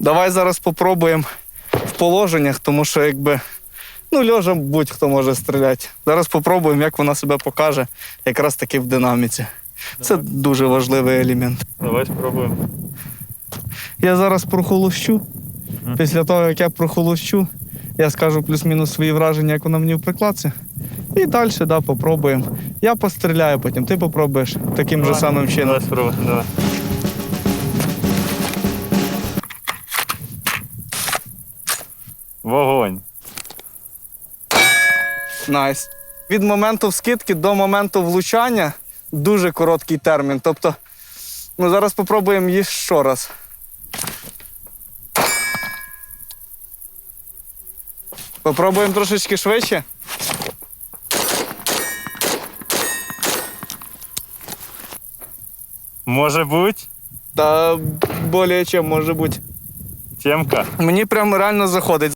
Давай зараз попробуємо в положеннях, тому що якби. Ну, льожа будь-хто може стріляти. Зараз попробуємо, як вона себе покаже, якраз таки в динаміці. Це дуже важливий елемент. Давай спробуємо. Я зараз прохолощу. Після того, як я прохолощу, я скажу плюс-мінус свої враження, як вона мені в прикладці. І далі, да, попробуємо. Я постріляю, потім ти попробуєш таким же самим чином. Давай спробуємо, давай. Вогонь. Найс. Від моменту вскидки до моменту влучання дуже короткий термін. Тобто, ми зараз попробуємо її ще раз. Попробуємо трошечки швидше. Може бути Та більше чим може бути. темка. Мені прямо реально заходить.